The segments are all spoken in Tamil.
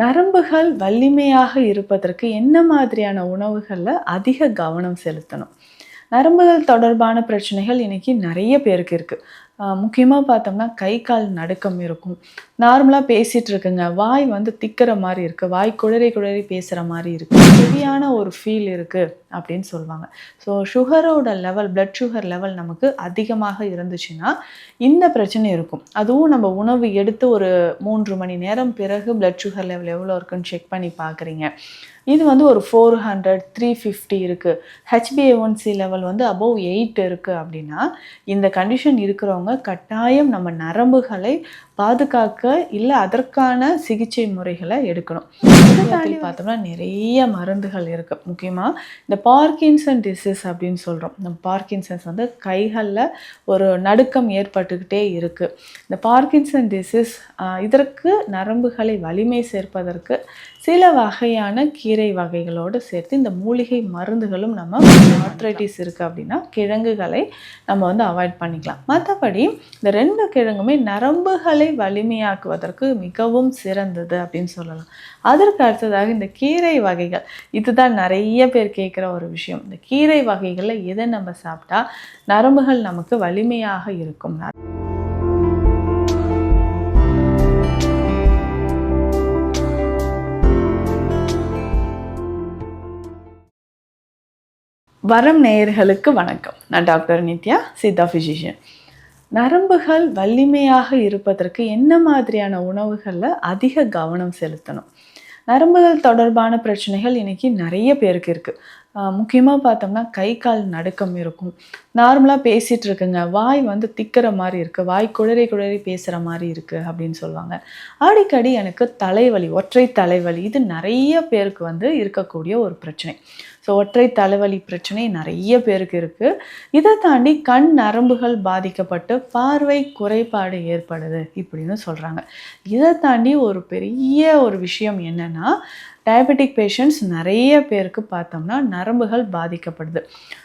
நரம்புகள் வலிமையாக இருப்பதற்கு என்ன மாதிரியான உணவுகளில் அதிக கவனம் செலுத்தணும்? நரம்புகள் தொடர்பான பிரச்சனைகள் இன்னைக்கு நிறைய பேருக்கு இருக்குது முக்கியமாக பார்த்தோம்னா கை கால் நடுக்கம் இருக்கும். நார்மலாக பேசிகிட்டு இருக்குங்க. வாய் வந்து திக்கிற மாதிரி இருக்குது வாய் குளறி குளறி பேசுகிற மாதிரி இருக்குது சரியான ஒரு ஃபீல் இருக்குது அப்படின்னு சொல்லுவாங்க. ஸோ சுகரோட லெவல் பிளட் சுகர் லெவல் நமக்கு அதிகமாக இருந்துச்சுன்னா இந்த பிரச்சனை இருக்கும். அதுவும் நம்ம உணவு எடுத்து ஒரு மூன்று மணி நேரம் பிறகு பிளட் சுகர் லெவல் எவ்வளோ இருக்குன்னு செக் பண்ணி பார்க்குறீங்க. இது வந்து ஒரு ஃபோர் ஹண்ட்ரட் த்ரீ ஃபிஃப்டி இருக்குது H B A one C level வந்து அபவ் எயிட் இருக்குது அப்படின்னா இந்த கண்டிஷன் இருக்கிறவங்க கட்டாயம் நம்ம நரம்புகளை பாதுகாக்க இல்லை அதற்கான சிகிச்சை முறைகளை எடுக்கணும். தாண்டி பார்த்தோம்னா நிறைய மருந்துகள் இருக்குது முக்கியமாக இந்த பார்க்கின்சன் டிசீஸ் அப்படின்னு சொல்கிறோம் இந்த பார்க்கின்சன்ஸ் வந்து கைகளில் ஒரு நடுக்கம் ஏற்பட்டுக்கிட்டே இருக்குது இந்த பார்க்கின்சன் டிசீஸ் இதற்கு நரம்புகளை வலிமை சேர்ப்பதற்கு சில வகையான கீரை வகைகளோடு சேர்த்து இந்த மூலிகை மருந்துகளும் நம்ம ஆர்த்ரைட்டிஸ் இருக்குது அப்படின்னா கிழங்குகளை நம்ம வந்து அவாய்ட் பண்ணிக்கலாம். மற்றபடி இந்த ரெண்டு கிழங்குமே நரம்புகளை வலிமையாக்குவதற்கு மிகவும் சிறந்தது அப்படின்னு சொல்லலாம். அதற்கு அடுத்ததாக இந்த கீரை வகைகள். இதுதான் நிறைய பேர் கேட்குற ஒரு விஷயம். இந்த கீரை வகைகளில் எதை நம்ம சாப்பிட்டா நரம்புகள் நமக்கு வலிமையாக இருக்கும். வரம் நேயர்களுக்கு வணக்கம். நான் டாக்டர் நித்யா சித்தா ஃபிசிஷியன் நரம்புகள் வலிமையாக இருப்பதற்கு என்ன மாதிரியான உணவுகளில் அதிக கவனம் செலுத்தணும்? நரம்புகள் தொடர்பான பிரச்சனைகள் இன்றைக்கி நிறைய பேருக்கு இருக்குது முக்கியமாக பார்த்தோம்னா கை கால் நடுக்கம் இருக்கும். நார்மலாக பேசிகிட்டு இருக்குங்க. வாய் வந்து திக்கிற மாதிரி இருக்குது வாய் குளறி குளறி பேசுகிற மாதிரி இருக்குது அப்படின்னு சொல்லுவாங்க. அடிக்கடி எனக்கு தலைவலி ஒற்றை தலைவலி இது நிறைய பேருக்கு வந்து இருக்கக்கூடிய ஒரு பிரச்சனை. ஸோ ஒற்றை தலைவலி பிரச்சனை நிறைய பேருக்கு இருக்குது இதை தாண்டி கண் நரம்புகள் பாதிக்கப்பட்டு பார்வை குறைபாடு ஏற்படுது இப்படின்னு சொல்கிறாங்க இதை தாண்டி ஒரு பெரிய ஒரு விஷயம் என்னென்னா டயபெட்டிக் பேஷண்ட்ஸ் நிறைய பேருக்கு பார்த்தோம்னா நரம்புகள் பாதிக்கப்படுது.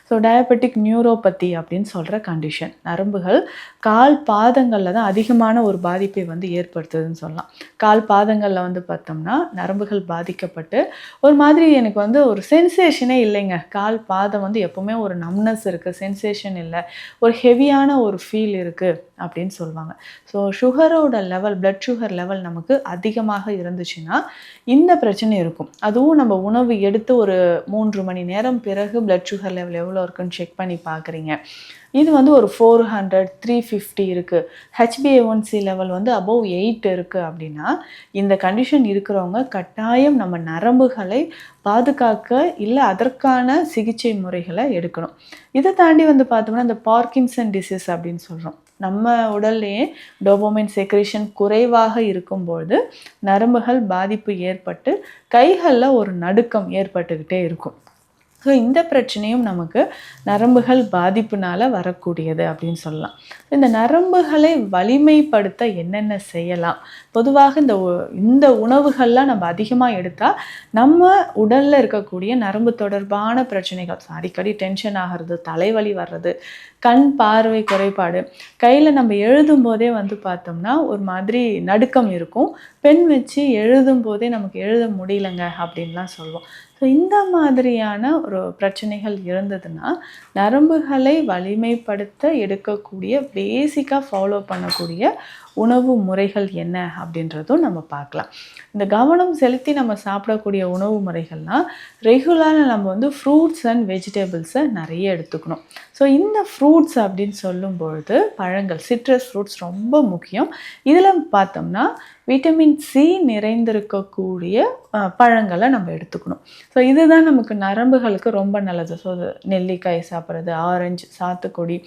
ஸோ டயபெட்டிக் நியூரோபதி அப்படின்னு சொல்கிற கண்டிஷன் நரம்புகள் கால் பாதங்களில் தான் அதிகமான ஒரு பாதிப்பை வந்து ஏற்படுத்துதுன்னு சொல்லலாம். கால் பாதங்களில் வந்து பார்த்தோம்னா நரம்புகள் பாதிக்கப்பட்டு ஒரு மாதிரி எனக்கு வந்து ஒரு சென்சேஷனே இல்லைங்க. கால் பாதம் வந்து எப்போவுமே ஒரு நம்னஸ் இருக்குது சென்சேஷன் இல்லை. ஒரு ஹெவியான ஒரு ஃபீல் இருக்குது அப்படின்னு சொல்லுவாங்க. ஸோ சுகரோட லெவல் பிளட் சுகர் லெவல் நமக்கு அதிகமாக இருந்துச்சுன்னா இந்த பிரச்சனை இருக்கும். அதுவும் நம்ம உணவு எடுத்து ஒரு மூன்று மணி நேரம் பிறகு பிளட் சுகர் லெவல் எவ்வளோ இருக்குன்னு செக் பண்ணி பார்க்குறீங்க. இது வந்து ஒரு ஃபோர் ஹண்ட்ரட் த்ரீ ஃபிஃப்டி இருக்குது ஹெச்பிஏஒன்சி லெவல் வந்து அபவ் எயிட் இருக்குது அப்படின்னா இந்த கண்டிஷன் இருக்கிறவங்க கட்டாயம் நம்ம நரம்புகளை பாதுகாக்க இல்லை அதற்கான சிகிச்சை முறைகளை எடுக்கணும். இதை தாண்டி வந்து பார்த்தோம்னா இந்த பார்க்கின்சன் டிசீஸ் அப்படின்னு சொல்கிறோம் நம்ம உடல்லையே டோபோமைன் செக்ரேஷன் குறைவாக இருக்கும்பொழுது நரம்புகள் பாதிப்பு ஏற்பட்டு கைகளில் ஒரு நடுக்கம் ஏற்பட்டுக்கிட்டே இருக்கும். ஸோ இந்த பிரச்சனையும் நமக்கு நரம்புகள் பாதிப்புனால் வரக்கூடியது அப்படின்னு சொல்லலாம். இந்த நரம்புகளை வலிமைப்படுத்த என்னென்ன செய்யலாம்? பொதுவாக இந்த இந்த உணவுகள்லாம் நம்ம அதிகமாக எடுத்தால் நம்ம உடலில் இருக்கக்கூடிய நரம்பு தொடர்பான பிரச்சனைகள் அடிக்கடி டென்ஷன் ஆகிறது தலைவலி வர்றது கண் பார்வை குறைபாடு கையில் நம்ம எழுதும் போதே வந்து பார்த்தோம்னா ஒரு மாதிரி நடுக்கம் இருக்கும். பெண் வச்சு எழுதும் போதே நமக்கு எழுத முடியலங்க அப்படின்லாம் சொல்லுவோம். ஸோ இந்த மாதிரியான ஒரு பிரச்சனைகள் இருந்ததுன்னா நரம்புகளை வலிமைப்படுத்த எடுக்கக்கூடிய பேசிக்காக ஃபாலோ பண்ணக்கூடிய உணவு முறைகள் என்ன அப்படின்றதும் நம்ம பார்க்கலாம். இந்த கவனம் செலுத்தி நம்ம சாப்பிடக்கூடிய உணவு முறைகள்னால் ரெகுலராக நம்ம வந்து ஃப்ரூட்ஸ் அண்ட் வெஜிடபிள்ஸை நிறைய எடுத்துக்கணும். ஸோ இந்த ஃப்ரூட்ஸ் அப்படின்னு சொல்லும் பொழுது பழங்கள் சிட்ரஸ் ஃப்ரூட்ஸ் ரொம்ப முக்கியம். இதில் பார்த்தோம்னா விட்டமின் சி நிறைந்திருக்கக்கூடிய பழங்களை நம்ம எடுத்துக்கணும். ஸோ இதுதான் நமக்கு நரம்புகளுக்கு ரொம்ப நல்லது. ஸோ நெல்லிக்காய் சாப்பிட்றது ஆரஞ்சு சாத்துக்குடி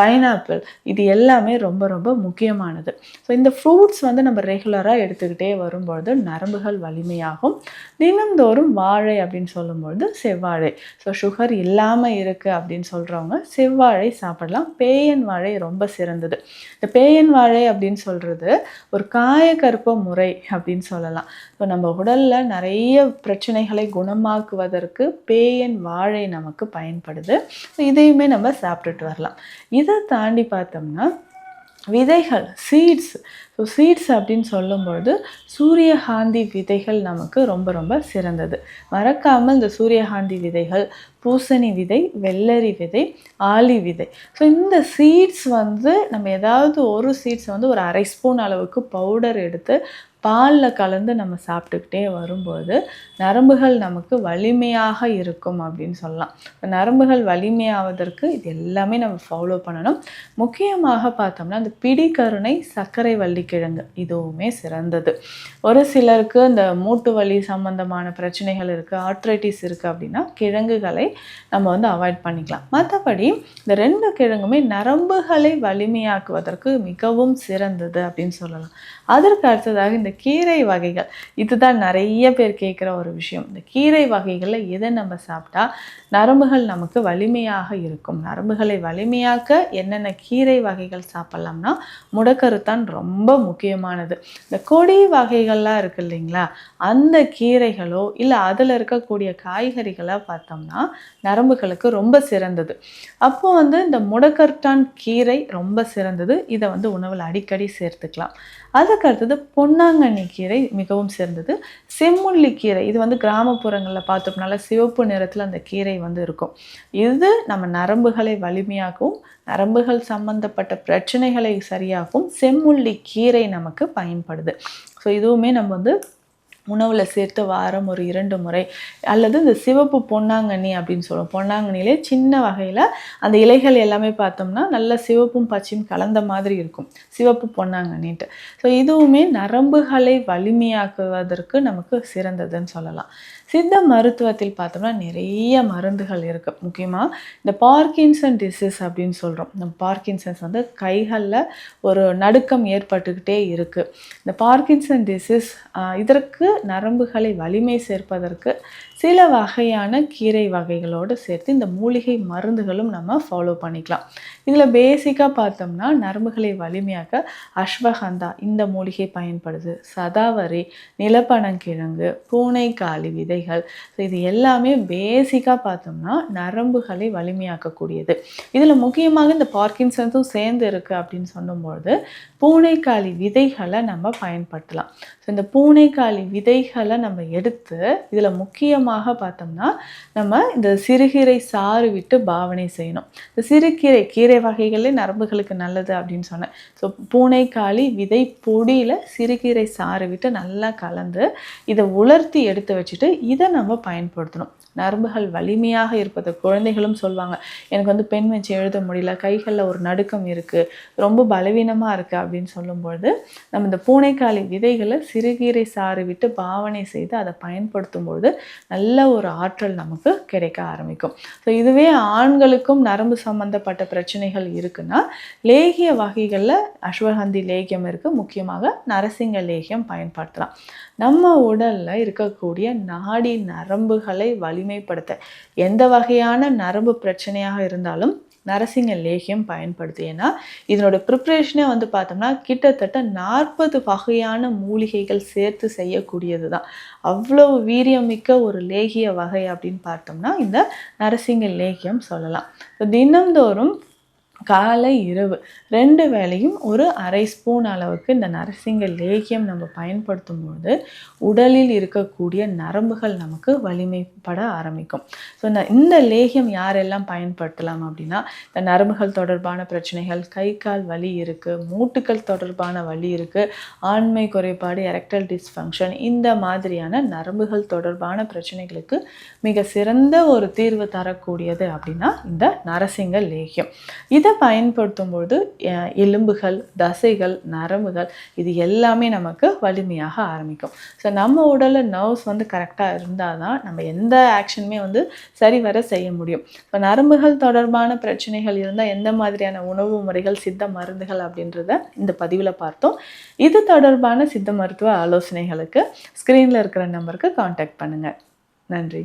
பைனாப்பிள் இது எல்லாமே ரொம்ப ரொம்ப முக்கியமானது. ஸோ இந்த ஃப்ரூட்ஸ் வந்து நம்ம ரெகுலராக எடுத்துக்கிட்டே வரும்பொழுது நரம்புகள் வலிமையாகும். தினந்தோறும் வாழை அப்படின்னு சொல்லும்பொழுது செவ்வாழை. ஸோ சுகர் இல்லாமல் இருக்குது அப்படின்னு சொல்கிறவங்க செவ்வாழை சாப்பிடலாம். பேயன் வாழை ரொம்ப சிறந்தது. இந்த பேயன் வாழை அப்படின்னு சொல்கிறது ஒரு காயக்கருப்ப முறை அப்படின்னு சொல்லலாம். ஸோ நம்ம உடலில் நிறைய பிரச்சனைகளை குணமாக்குவதற்கு பேயன் வாழை நமக்கு பயன்படுது. ஸோ இதையுமே நம்ம சாப்பிட்டுட்டு வரலாம். இதை தாண்டி பார்த்தோம்னா விதைகள் சீட்ஸ் ஸோ சீட்ஸ் அப்படின்னு சொல்லும்பொழுது சூரியகாந்தி விதைகள் நமக்கு ரொம்ப ரொம்ப சிறந்தது. மறக்காமல் இந்த சூரியகாந்தி விதைகள் பூசணி விதை வெள்ளரி விதை ஆலி விதை. ஸோ இந்த சீட்ஸ் வந்து நம்ம ஏதாவது ஒரு சீட்ஸ் வந்து ஒரு அரை ஸ்பூன் அளவுக்கு பவுடர் எடுத்து பாலில் கலந்து நம்ம சாப்பிட்டுக்கிட்டே வரும்போது நரம்புகள் நமக்கு வலிமையாக இருக்கும் அப்படின்னு சொல்லலாம். இப்போ நரம்புகள் வலிமையாவதற்கு இது எல்லாமே நம்ம ஃபாலோ பண்ணணும். முக்கியமாக பார்த்தோம்னா இந்த பிடிக்கருணை சர்க்கரை வள்ளி வள்ளிக்கிழங்கு இதுவுமே சிறந்தது. ஒரு சிலருக்கு இந்த மூட்டு வலி சம்பந்தமான பிரச்சனைகள் இருக்குது ஆர்த்ரைட்டிஸ் இருக்குது அப்படின்னா கிழங்குகளை நம்ம வந்து அவாய்ட் பண்ணிக்கலாம். மற்றபடி இந்த ரெண்டு கிழங்குமே நரம்புகளை வலிமையாக்குவதற்கு மிகவும் சிறந்தது அப்படின்னு சொல்லலாம். அதற்கு அடுத்ததாக இந்த கீரை வகைகள். இதுதான் நிறைய பேர் கேட்குற ஒரு விஷயம். இந்த கீரை வகைகளில் எதை நம்ம சாப்பிட்டா நரம்புகள் நமக்கு வலிமையாக இருக்கும். நரம்புகளை வலிமையாக்க என்னென்ன கீரை வகைகள் சாப்பிட்லாம்னா முடக்கருத்தான் ரொம்ப முக்கியமானது. இந்த கொடி வகைகள்லாம் இருக்கு இல்லைங்களா? அந்த கீரைகளோ இல்லை அதில் இருக்கக்கூடிய காய்கறிகளை பார்த்தோம்னா நரம்புகளுக்கு ரொம்ப சிறந்தது. அப்போ வந்து இந்த முடக்கர்டான் கீரை ரொம்ப சிறந்தது. இதை வந்து உணவில் அடிக்கடி சேர்த்துக்கலாம். அதுக்கு அடுத்தது பொன்னாங்கண்ணி கீரை மிகவும் சிறந்தது. செம்முள்ளி கீரை இது வந்து கிராமப்புறங்களில் பார்த்தோம்னால சிவப்பு நிறத்தில் அந்த கீரை வந்து இருக்கும். இது நம்ம நரம்புகளை வலிமையாகவும் நரம்புகள் சம்பந்தப்பட்ட பிரச்சனைகளை சரியாகவும் செம்முள்ளி கீரை நமக்கு பயன்படுது. ஸோ இதுவுமே நம்ம வந்து உணவில் சேர்த்து வாரம் ஒரு இரண்டு முறை அல்லது இந்த சிவப்பு பொன்னாங்கண்ணி அப்படின்னு சொல்லுவோம். பொன்னாங்கண்ணிலே சின்ன வகையில் அந்த இலைகள் எல்லாமே பார்த்தோம்னா நல்ல சிவப்பும் பச்சையும் கலந்த மாதிரி இருக்கும். சிவப்பு பொன்னாங்கண்ணின்ட்டு. ஸோ இதுவுமே நரம்புகளை வலிமையாக்குவதற்கு நமக்கு சிறந்ததுன்னு சொல்லலாம். சித்த மருத்துவத்தில் பார்த்தோம்னா நிறைய மருந்துகள் இருக்குது முக்கியமாக இந்த பார்க்கின்சன் டிசீஸ் அப்படின்னு சொல்கிறோம் இந்த பார்க்கின்சன்ஸ் வந்து கைகளில் ஒரு நடுக்கம் ஏற்பட்டுக்கிட்டே இருக்குது இந்த பார்க்கின்சன் டிசீஸ் இதற்கு நரம்புகளை வலிமை சேர்ப்பதற்கு சில வகையான கீரை வகைகளோடு சேர்த்து இந்த மூலிகை மருந்துகளும் நம்ம ஃபாலோ பண்ணிக்கலாம். இதில் பேசிக்காக பார்த்தோம்னா நரம்புகளை வலிமையாக்க அஸ்வகந்தா இந்த மூலிகை பயன்படுது. சதாவரி நிலப்பனங்கிழங்கு பூனைக்காளி விதைகள் ஸோ இது எல்லாமே பேசிக்காக பார்த்தோம்னா நரம்புகளை வலிமையாக்கக்கூடியது. இதில் முக்கியமாக இந்த பார்க்கின்சன்ஸும் சேர்ந்து இருக்குது அப்படின்னு சொல்லும்பொழுது பூனைக்காளி விதைகளை நம்ம பயன்படுத்தலாம். ஸோ இந்த பூனைக்காளி விதைகளை நம்ம எடுத்து இதில் முக்கியமாக பார்த்தோம்னா நம்ம இந்த சிறுகீரை சாறு விட்டு பாவனை செய்யணும். இந்த சிறுகீரை கீரை வகைகளே நரம்புகளுக்கு நல்லது அப்படின்னு சொன்னேன். ஸோ பூனைக்காளி விதை பொடியில் சிறுகீரை சாறு விட்டு நல்லா கலந்து இதை உலர்த்தி எடுத்து வச்சுட்டு இதை நம்ம பயன்படுத்தணும். நரம்புகள் வலிமையாக இருப்பது குழந்தைகளும் சொல்லுவாங்க எனக்கு வந்து பெண் வச்சு எழுத முடியல கைகளில் ஒரு நடுக்கம் இருக்குது ரொம்ப பலவீனமாக இருக்குது அப்படின்னு சொல்லும்பொழுது நம்ம இந்த பூனைக்காளி விதைகளை சிறுகீரை சாறு விட்டு பாவனை செய்து அதை பயன்படுத்தும் பொழுது நல்ல ஒரு ஆற்றல் நமக்கு கிடைக்க ஆரம்பிக்கும். ஸோ இதுவே ஆண்களுக்கும் நரம்பு சம்பந்தப்பட்ட பிரச்சனைகள் இருக்குன்னா லேகிய வகைகளில் அஸ்வகந்தி லேகியம் இருக்குது முக்கியமாக நரசிங்க லேகியம் பயன்படுத்தலாம். நம்ம உடலில் இருக்கக்கூடிய நாடி நரம்புகளை எளிமைப்படுத்த எந்த வகையான நரம்பு பிரச்சனையாக இருந்தாலும் நரசிங்க லேகியம் பயன்படுது ஏன்னா இதனோட ப்ரிப்ரேஷனே வந்து பார்த்தோம்னா கிட்டத்தட்ட நாற்பது வகையான மூலிகைகள் சேர்த்து செய்யக்கூடியது தான் அவ்வளோ வீரியமிக்க ஒரு லேகிய வகை அப்படின்னு பார்த்தோம்னா இந்த நரசிங்க லேகியம் சொல்லலாம். தினந்தோறும் காலை இரவு. ரெண்டு வேளையும் ஒரு அரை ஸ்பூன் அளவுக்கு இந்த நரசிங்க லேகியம் நம்ம பயன்படுத்தும் பொழுது உடலில் இருக்கக்கூடிய நரம்புகள் நமக்கு வலிமைப்பட ஆரம்பிக்கும். ஸோ இந்த லேகியம் யாரெல்லாம் பயன்படுத்தலாம் அப்படின்னா இந்த நரம்புகள் தொடர்பான பிரச்சனைகள் கை கால் வலி இருக்குது மூட்டுக்கள் தொடர்பான வலி இருக்குது ஆண்மை குறைபாடு எரக்டல் டிஸ்ஃபங்க்ஷன் இந்த மாதிரியான நரம்புகள் தொடர்பான பிரச்சனைகளுக்கு மிக சிறந்த ஒரு தீர்வு தரக்கூடியது அப்படின்னா இந்த நரசிங்க லேகியம். இதை பயன்படுத்தும் பொழுது எலும்புகள் தசைகள் நரம்புகள் இது எல்லாமே நமக்கு வலிமையாக ஆரம்பிக்கும். ஸோ நம்ம உடலில் நர்வ்ஸ் வந்து கரெக்டாக இருந்தால் தான் நம்ம எந்த ஆக்ஷனுமே வந்து சரிவர செய்ய முடியும். இப்போ நரம்புகள் தொடர்பான பிரச்சனைகள் இருந்தால் எந்த மாதிரியான உணவு முறைகள் சித்த மருந்துகள் அப்படின்றத இந்த பதிவில் பார்த்தோம். இது தொடர்பான சித்த மருத்துவ ஆலோசனைகளுக்கு ஸ்க்ரீனில் இருக்கிற நம்பருக்கு காண்டாக்ட் பண்ணுங்கள் நன்றி.